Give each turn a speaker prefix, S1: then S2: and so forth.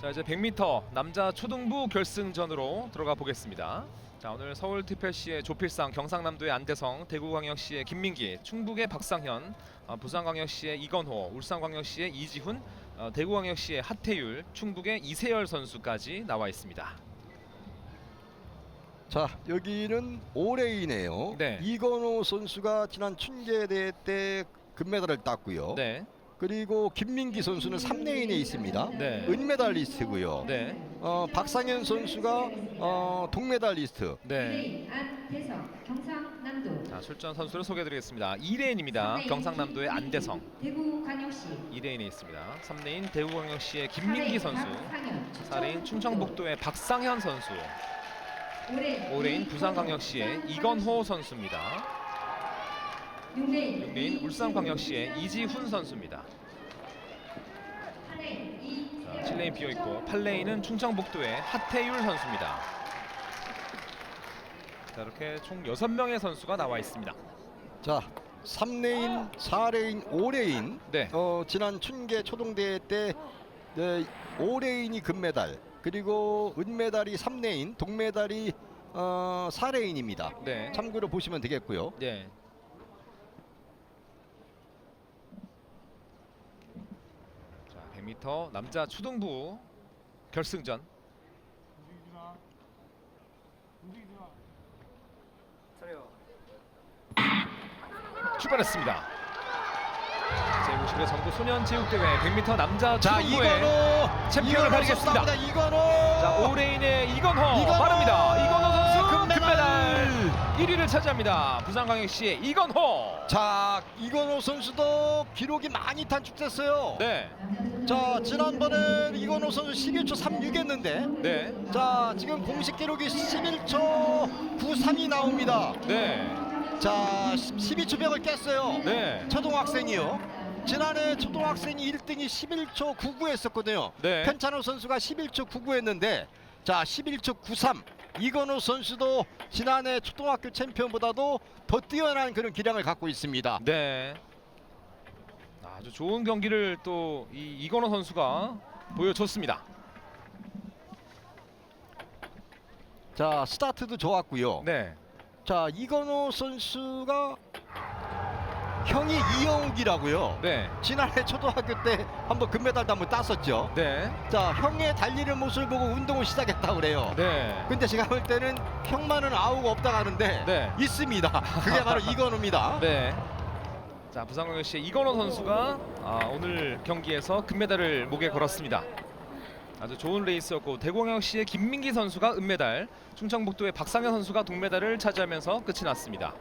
S1: 자 이제 100m 남자 초등부 결승전으로 들어가 보겠습니다. 자 오늘 서울특별시의 조필상, 경상남도의 안대성, 대구광역시의 김민기, 충북의 박상현, 어, 부산광역시의 이건호, 울산광역시의 이지훈, 어, 대구광역시의 하태율, 충북의 이세열 선수까지 나와 있습니다.
S2: 자 여기는 올해이네요.
S1: 네.
S2: 이건호 선수가 지난 춘계 대회 때 금메달을 땄고요.
S1: 네,
S2: 그리고 김민기 선수는 3레인에 있습니다.
S1: 네.
S2: 은메달리스트고요.
S1: 네,
S2: 어, 박상현 선수가 어, 동메달리스트.
S1: 네.
S3: 안대성 경상남도
S1: 자 출전 선수를 소개드리겠습니다. 2레인입니다. 경상남도의 안대성,
S3: 대구광역시
S1: 2레인에 있습니다. 3레인 대구광역시의 김민기 선수,
S3: 박상현,
S1: 4레인 충청북도의 박상현 선수,
S3: 올해
S1: 5레인 부산광역시의 이건호 선수입니다.
S3: 6레인
S1: 6레인 울산광역시의 이지훈 선수입니다.
S3: 8레인
S1: 자, 7레인 비어 있고 8레인은 충청북도의 하태율 선수입니다. 자, 이렇게 총 6명의 선수가 나와 있습니다.
S2: 자 3레인, 4레인, 5레인.
S1: 네.
S2: 어, 지난 춘계 초동대회 때 네, 5레인이 금메달 그리고 은메달이 3레인, 동메달이 어, 4레인입니다.
S1: 네.
S2: 참고로 보시면 되겠고요.
S1: 네. 자, 100m 남자 초등부 결승전 출발했습니다. 제51회 전국 소년 체육대회 100m 남자
S2: 자
S1: 초등부의
S2: 이건호
S1: 챔피언을
S2: 가리겠습니다. 이건호
S1: 자 5레인의 이건호,
S2: 이건호!
S1: 빠릅니다. 이건호 선수 금메달,
S2: 금메달!
S1: 1위를 차지합니다. 부산광역시의 이건호.
S2: 자 이건호 선수도 기록이 많이 단축됐어요.
S1: 네,
S2: 자 지난번에 이건호 선수 11초 36 했는데
S1: 네,
S2: 자 지금 공식 기록이 11초 93이 나옵니다.
S1: 네,
S2: 자 12초 벽을 깼어요.
S1: 네,
S2: 초등학생이요. 지난해 초등학생이 1등이 11초 99 했었거든요.
S1: 네.
S2: 편찬호 선수가 11초 99 했는데 자 11초 93 이건호 선수도 지난해 초등학교 챔피언보다도 더 뛰어난 그런 기량을 갖고 있습니다.
S1: 네. 아주 좋은 경기를 또 이 이건호 선수가 보여줬습니다.
S2: 자 스타트도 좋았고요.
S1: 네,
S2: 자 이건호 선수가 형이 이영욱이라고요.
S1: 네,
S2: 지난해 초등학교 때 한번 금메달도 한번 땄었죠.
S1: 네,
S2: 자 형의 달리는 모습을 보고 운동을 시작했다 그래요.
S1: 네,
S2: 근데 제가 볼 때는 형만은 아우가 없다 가는데
S1: 네.
S2: 있습니다. 그게 바로 이건우입니다.
S1: 네. 자 부산광역시의 이건호 선수가 아, 오늘 경기에서 금메달을 목에 걸었습니다. 아주 좋은 레이스였고 대구광역시의 김민기 선수가 은메달, 충청북도의 박상현 선수가 동메달을 차지하면서 끝이 났습니다.